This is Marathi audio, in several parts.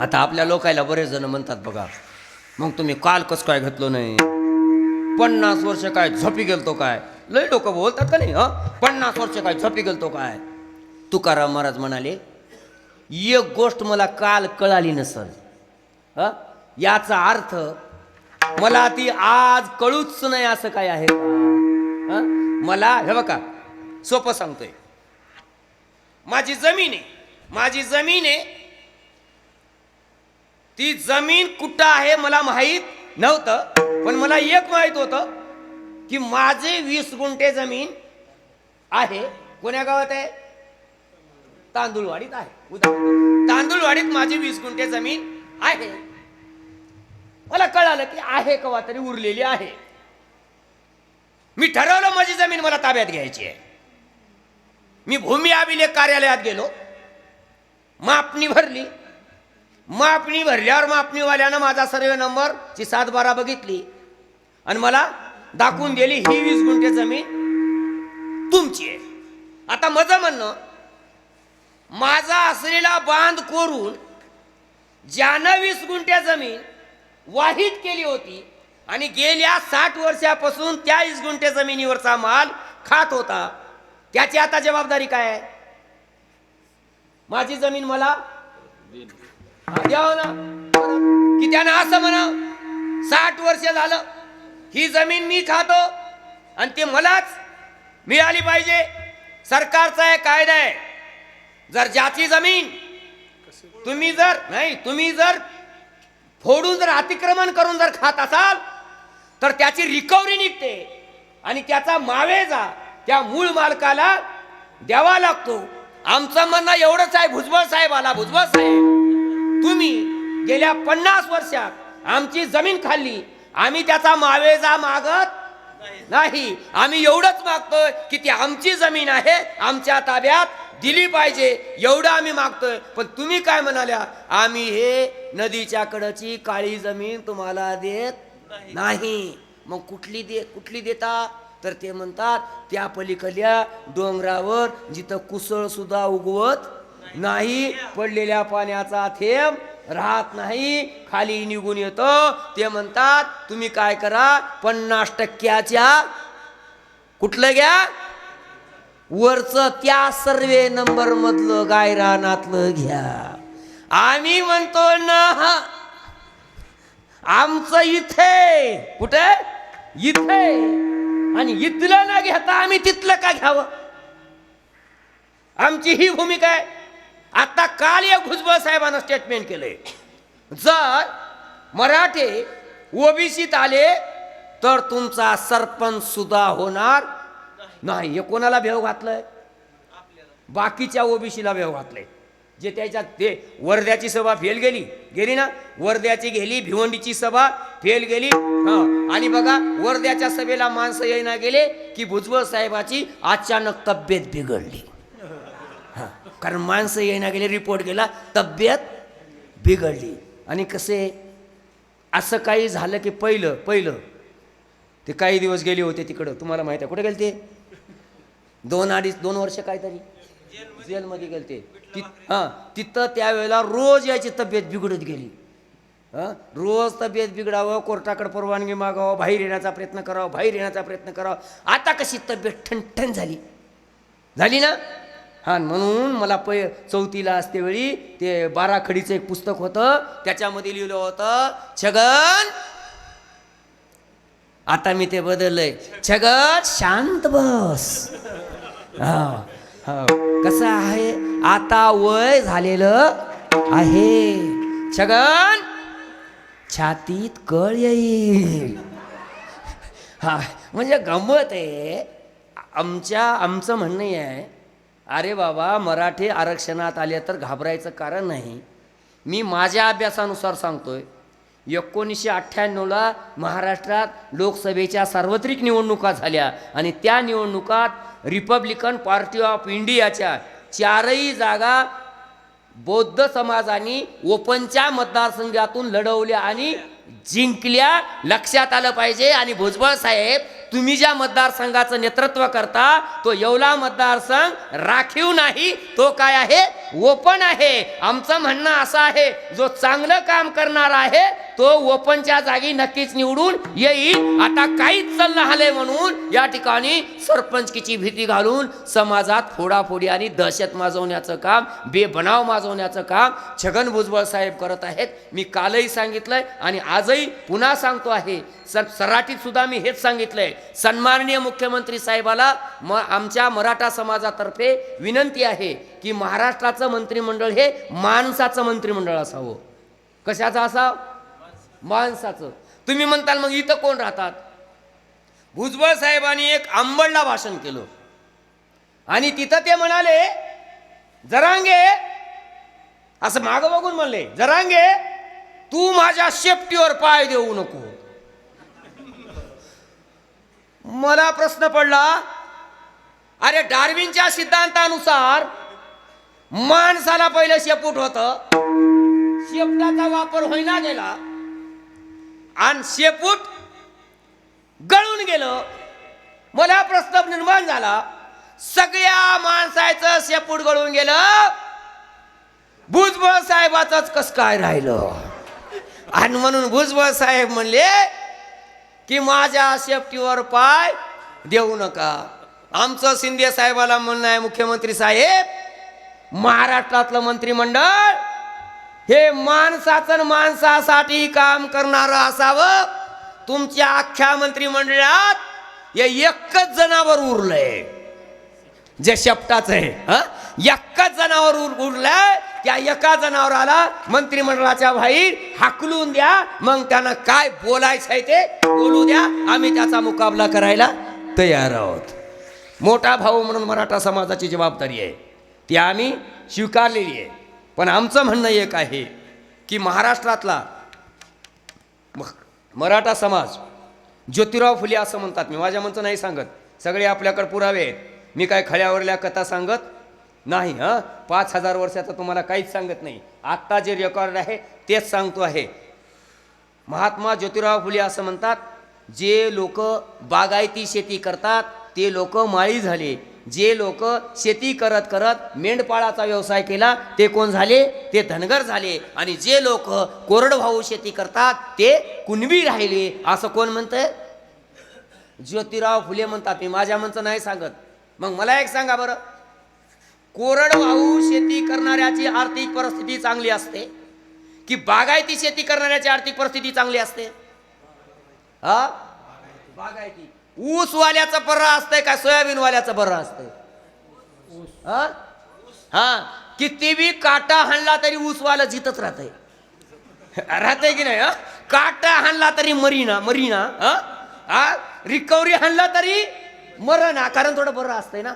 आता आपल्या लोकायला बरेच जण म्हणतात बघा मग तुम्ही काल कसं काय घेतलो नाही? पन्नास वर्ष काय झोपी गेलतो काय? लय लोक बोलतात का नाही हं? पन्नास वर्ष काय झोपी गेलतो काय? तुकाराम महाराज म्हणाले एक गोष्ट मला काल कळाली नसल ह? याचा अर्थ मला ती आज कळूच नाही असं काय आहे हं? मला हे बघा सोपं सांगतोय. माझी जमीन आहे माझी जमीन आहे ती जमीन कुठं आहे मला माहीत नव्हतं पण मला एक माहीत होतं की माझे वीस गुंठे जमीन आहे. कोण्या गावात आहे? तांदूळवाडीत आहे. उदाहरण तांदूळवाडीत माझी वीस गुंठे जमीन आहे. मला कळालं की आहे कवा तरी उरलेली आहे. मी ठरवलं माझी जमीन मला ताब्यात घ्यायची आहे. मी भूमी अभिलेख कार्यालयात गेलो. मापणी भरली. मापणी भरल्यावर मापणीवाल्यानं माझा सर्वे नंबरची सात बारा बघितली. आणि मला दाखवून दिली ही वीस गुंठे जमीन तुमची आहे. आता माझं म्हणणं माझा असलेला बांध कोरून ज्यानं वीस गुंठे जमीन वाहित केली होती आणि गेल्या साठ वर्षापासून त्या वीस गुंठे जमिनीवरचा माल खात होता त्याची आता जबाबदारी काय आहे? माझी जमीन मला द्यावं ना. की त्यानं असं म्हणा साठ वर्ष झालं ही जमीन मी खातो आणि ते मलाच मिळाली पाहिजे. सरकारचा एक कायदा आहे जर ज्याची जमीन तुम्ही जर नाही तुम्ही जर फोडून जर अतिक्रमण करून जर खात असाल तर त्याची रिकव्हरी निघते. आणि त्याचा मावेजा त्या मूळ मालकाला द्यावा लागतो. आमचं म्हणणं एवढंच आहे भुजबळ साहेब आला भुजबळ साहेब. तुम्ही गेल्या पन्नास वर्षात आमची जमीन खाल्ली. आम्ही त्याचा मावेजा मागत नाही. आम्ही एवढंच मागतोय की ती आमची जमीन आहे आमच्या ताब्यात दिली पाहिजे. एवढं आम्ही मागतोय. पण तुम्ही काय म्हणाल्या? आम्ही हे नदीच्या कडची काळी जमीन तुम्हाला देत नाही. मग कुठली दे कुठली देता? तर ते म्हणतात त्या पलीकडल्या डोंगरावर जिथं कुसळ सुद्धा उगवत नाही पडलेल्या पाण्याचा थेंब राहत नाही खाली निघून येतो. ते म्हणतात तुम्ही काय करा पन्नास टक्क्याच्या कुठलं घ्या? वरचं त्या सर्वे नंबर मधलं गायरानातलं घ्या. आम्ही म्हणतो ना आमचं इथे कुठे? इथे. आणि इथलं ना घेता आम्ही तिथलं का घ्यावं? आमची ही भूमिका आहे. आता काल या भुजबळ साहेबांना स्टेटमेंट केलंय. जर मराठे ओबीसीत आले तर तुमचा सरपंच सुद्धा होणार नाही. हे कोणाला भेव घातलंय? बाकीच्या ओबीसीला भेव घातलंय. जे त्याच्यात ते वर्ध्याची सभा फेल गेली. गेली ना? वर्ध्याची गेली भिवंडीची सभा फेल गेली. आणि बघा वर्ध्याच्या सभेला माणसं येईना गेले की भुजबळ साहेबाची अचानक तब्येत बिघडली. कारण माणसं येईना गेले रिपोर्ट गेला तब्येत बिघडली. आणि कसे? असं काही झालं की पहिलं पहिलं. ते काही दिवस गेले होते तिकडं. तुम्हाला माहिती आहे कुठे गेले ते दोन अडीच दोन वर्ष काहीतरी. जेलमध्ये गेले ते ति हां तिथं त्यावेळेला रोज याची तब्येत बिघडत गेली. हां रोज तब्येत बिघडावं कोर्टाकडे परवानगी मागावं बाहेर येण्याचा प्रयत्न करावा बाहेर येण्याचा प्रयत्न करावा. आता कशी तब्येत ठणठण झाली. झाली ना? हा म्हणून मला पै चौथीला असते वेळी ते बाराखडीचं एक पुस्तक होतं त्याच्यामध्ये लिहिलं होतं छगन आता मी ते बदललंय. छगन शांत बस. हा हा. कसं आहे? आता वय झालेलं आहे. छगन छातीत कळ येईल. हा म्हणजे गंमत आहे. आमच्या आमचं म्हणणं आहे अरे बाबा मराठी आरक्षणात आले तर घाबरायचं कारण नाही. मी माझ्या अभ्यासानुसार सांगतोय एकोणीसशे अठ्ठ्याण्णवला महाराष्ट्रात लोकसभेच्या सार्वत्रिक निवडणुका झाल्या आणि त्या निवडणुकात रिपब्लिकन पार्टी ऑफ इंडियाच्या चारही जागा बौद्ध समाजाने ओपनच्या मतदारसंघातून लढवल्या आणि जिंकल्या लक्षात आलं पाहिजे. आणि भुजबळ साहेब तुम्ही ज्या मतदारसंघाचं नेतृत्व करता तो येवला मतदारसंघ राखीव नाही तो काय आहे? ओपन आहे. आमचं म्हणणं असं आहे जो चांगलं काम करणार आहे तो ओपनच्या जागी नक्कीच निवडून येईल. आता काहीच चाललं आलंय म्हणून या ठिकाणी सरपंचकीची भीती घालून समाजात फोडाफोडी आणि दहशत माजवण्याचं काम बेबनाव माजवण्याचं काम छगन भुजबळ साहेब करत आहेत. मी कालही सांगितलंय आणि आजही पुन्हा सांगतो आहे. सर सराटीत सुद्धा मी हेच सांगितलंय. सन्माननीय मुख्यमंत्री साहेबाला म आमच्या मराठा समाजातर्फे विनंती आहे. की महाराष्ट्राचं मंत्रिमंडळ हे माणसाचं मंत्रिमंडळ असावं. कशाचं असावं? माणसाचं. तुम्ही म्हणताल मग इथं कोण राहतात? भुजबळ साहेबांनी एक आंबडला भाषण केलं. आणि तिथं ते म्हणाले जरांगे असं माग बघून म्हणले जरांगे तू माझ्या शेपटीवर पाय देऊ नको. मला प्रश्न पडला अरे डार्विनच्या सिद्धांतानुसार माणसाला पहिलं शेपूट होत. शेपटाचा वापर होईना गेला. आणि शेपूट गळून गेलं. मला प्रस्ताव निर्माण झाला सगळ्या माणसाचं शेपूट गळून गेलं. भुजबळ साहेबाच कस काय राहिलं? आणि म्हणून भुजबळ साहेब म्हणले की माझ्या शेपटीवर पाय देऊ नका. आमचं शिंदे साहेबाला म्हणणं आहे मुख्यमंत्री साहेब महाराष्ट्रातलं मंत्रिमंडळ हे माणसाचं माणसासाठी काम करणारं असावं. तुमच्या अख्ख्या मंत्रिमंडळात हे एकच जनावर उरलंय. जे शपटाचं आहे हं? एकच जनावर उर- उरलंय. त्या एका जनावराला मंत्रिमंडळाच्या बाहेर हाकलून द्या. मग त्यानं काय बोलायचं आहे ते बोलू द्या. आम्ही त्याचा मुकाबला करायला तयार आहोत. मोठा भाऊ म्हणून मराठा समाजाची जबाबदारी आहे. ती आम्ही स्वीकारलेली आहे. पण आमचं म्हणणं एक आहे की महाराष्ट्रातला म- मराठा समाज ज्योतिराव फुले असं म्हणतात. मी माझ्या म्हणचं नाही सांगत. सगळे आपल्याकडे पुरावे आहेत. मी काय खळ्यावरल्या कथा सांगत नाही हां? पाच हजार वर्षाचं तुम्हाला काहीच सांगत नाही. आत्ता जे रेकॉर्ड आहे तेच सांगतो आहे. महात्मा ज्योतिराव फुले असं म्हणतात जे लोक बागायती शेती करतात ते लोक माळी झाले. जे लोक शेती करत करत मेंढपाळाचा व्यवसाय केला ते कोण झाले? ते धनगर झाले. आणि जे लोक कोरडभाऊ शेती करतात ते कुणबी राहिले. असं कोण म्हणतंय? ज्योतिराव फुले म्हणतात. मी माझ्या म्हणचं नाही सांगत. मग मला एक सांगा बरं. कोरडवाहू शेती करणाऱ्याची आर्थिक परिस्थिती चांगली असते? की बागायती शेती करणाऱ्याची आर्थिक परिस्थिती चांगली असते? हा? बागायती. ऊसवाल्याचं बरं असतंय का सोयाबीनवाल्याचं बरं असतंय? हा? हा. किती बी काटा हाणला तरी ऊसवाला जितच राहतंय. राहतंय की नाही काटा हाणला तरी मरीना मरीना हा? हा? रिकव्हरी हाणला तरी मरणा कारण थोडं बरं असतंय ना.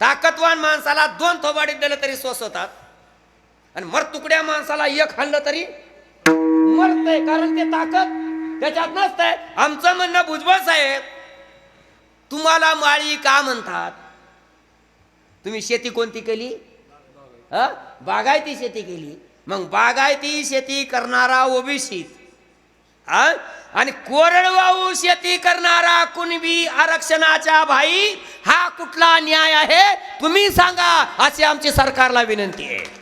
ताकदवान माणसाला दोन थोबाडीत दिलं तरी सोसवतात. आणि मर तुकड्या माणसाला एक हाणलं तरी मरतय कारण ते ताकद त्याच्यात नसतंय. आमचं म्हणणं भुजबळ साहेब तुम्हाला माळी का म्हणतात? तुम्ही शेती कोणती केली? हा? बागायती शेती केली. मग बागायती शेती करणारा ओबीसी. हा? आणि कोरडवाहू शेती करणारा कुणबी आरक्षणाचा भाई हा कुठला न्याय आहे? तुम्ही सांगा अशी आमची सरकारला विनंती आहे.